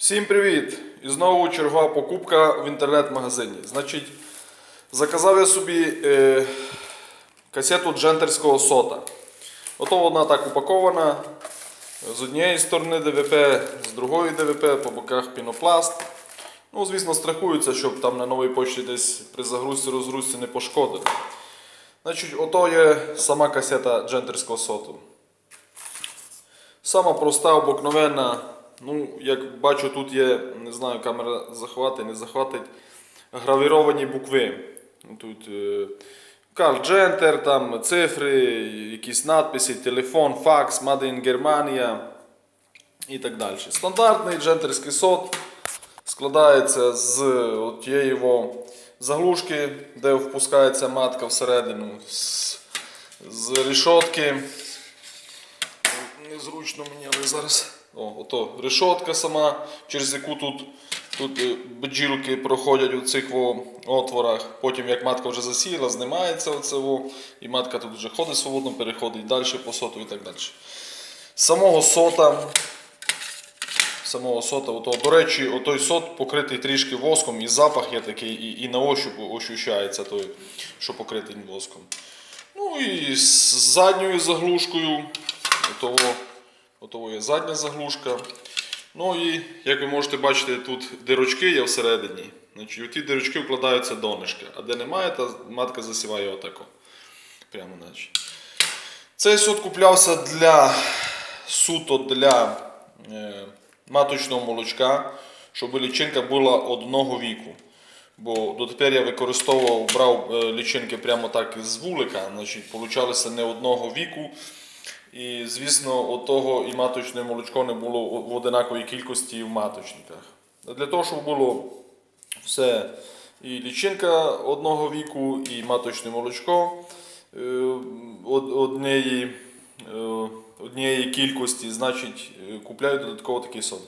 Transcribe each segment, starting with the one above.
Всім привіт! І знову чергова покупка в інтернет-магазині. Значить, заказав я собі е, касету джентерського сота. Ото вона так упакована. З однієї сторони ДВП, з другої ДВП, по боках пінопласт. Ну, звісно, страхуються, щоб там на новій почті десь при загрузці розгрузці не пошкодили. Значить, ото є сама касета джентерського соту. Сама проста, обикновенна. Ну, як бачу, тут є, не знаю, камера захватить, не захватить, гравіровані букви. Тут е, Карл Джентер, там цифри, якісь надписи, телефон, факс, Made in Germania і так далі. Стандартний джентерський сот складається з тієї заглушки, де впускається матка всередину, з, з рішотки. Незручно мені, але зараз. О, ото решотка сама, через яку тут, тут е, бджілки проходять у цих во отворах. Потім, як матка вже засіяла, знімається оце во, і матка тут вже ходить свободно, переходить далі по соту і так далі. Самого сота. Самого сота, ото, до речі, отой сот покритий трішки воском, і запах є такий, і, і на ощуп ощущається той, що покритий воском. Ну і з задньою заглушкою. Отого, отого є задня заглушка. Ну і як ви можете бачити, тут дирочки є всередині. Значить, у ті дирочки вкладаються донишки, а де немає, та матка засіває отако. Прямо наче. Цей сот куплявся для суто для е, маточного молочка, щоб лічинка була одного віку. Бо дотепер я використовував, брав е, лічинки прямо так з вулика, значить, получалися не одного віку. І, звісно, от того і маточне молочко не було в одинаковій кількості в маточниках. Для того, щоб було все і лічинка одного віку, і маточне молочко е, однієї, е, однієї кількості, значить, е, купляю додатково такий сот.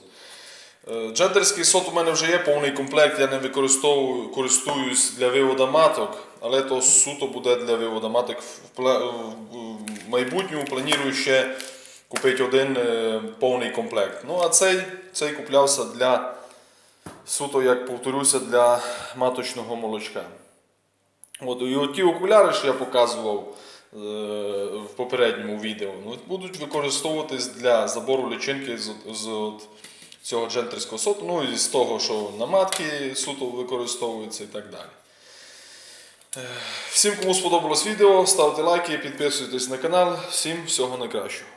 Е, Джентерський сот у мене вже є повний комплект, я не використовую, користуюсь для виводу маток, але то суто буде для виводу маток. В майбутньому планую ще купити один е, повний комплект. Ну а цей, цей куплявся для суто, як повторюся, для маточного молочка. От, і ті окуляри, що я показував е, в попередньому відео, ну, будуть використовуватись для забору личинки з, з от цього джентерського соту, ну і з того, що на матки суто використовується і так далі. Всім, кому сподобалось відео, ставте лайки, підписуйтесь на канал. Всім всього найкращого.